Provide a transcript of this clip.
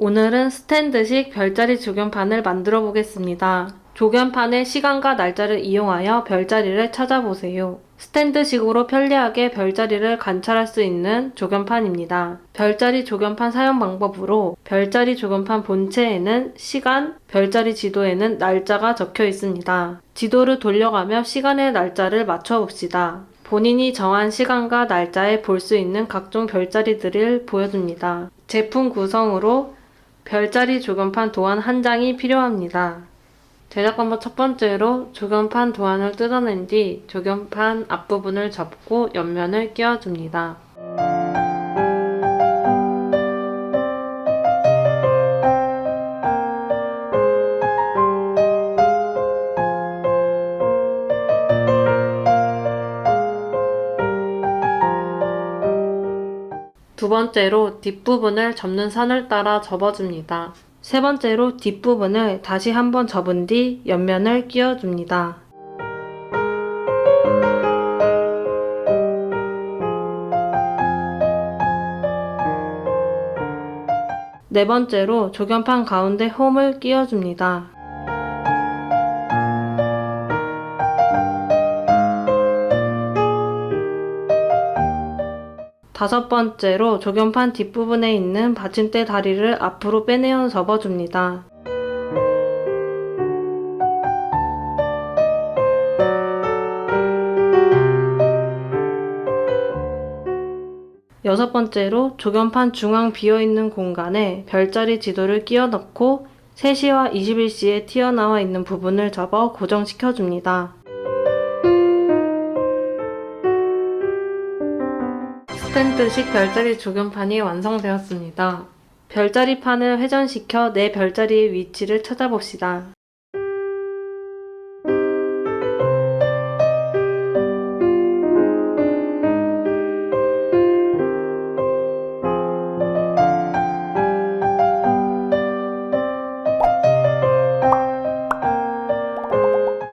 오늘은 스탠드식 별자리 조견판을 만들어 보겠습니다. 조견판의 시간과 날짜를 이용하여 별자리를 찾아보세요. 스탠드식으로 편리하게 별자리를 관찰할 수 있는 조견판입니다. 별자리 조견판 사용 방법으로 별자리 조견판 본체에는 시간, 별자리 지도에는 날짜가 적혀 있습니다. 지도를 돌려가며 시간의 날짜를 맞춰봅시다. 본인이 정한 시간과 날짜에 볼 수 있는 각종 별자리들을 보여줍니다. 제품 구성으로 별자리 조견판 도안 한 장이 필요합니다. 제작 방법 첫 번째로 조견판 도안을 뜯어낸 뒤 조견판 앞부분을 접고 옆면을 끼워줍니다. 두 번째로 뒷부분을 접는 선을 따라 접어줍니다. 세 번째로 뒷부분을 다시 한번 접은 뒤 옆면을 끼워줍니다. 네 번째로 조견판 가운데 홈을 끼워줍니다. 다섯 번째로 조견판 뒷부분에 있는 받침대 다리를 앞으로 빼내어 접어줍니다. 여섯 번째로 조견판 중앙 비어있는 공간에 별자리 지도를 끼워 넣고 3시와 21시에 튀어나와 있는 부분을 접어 고정시켜줍니다. 스탠드식 별자리 조견판이 완성되었습니다. 별자리판을 회전시켜 내 별자리의 위치를 찾아봅시다.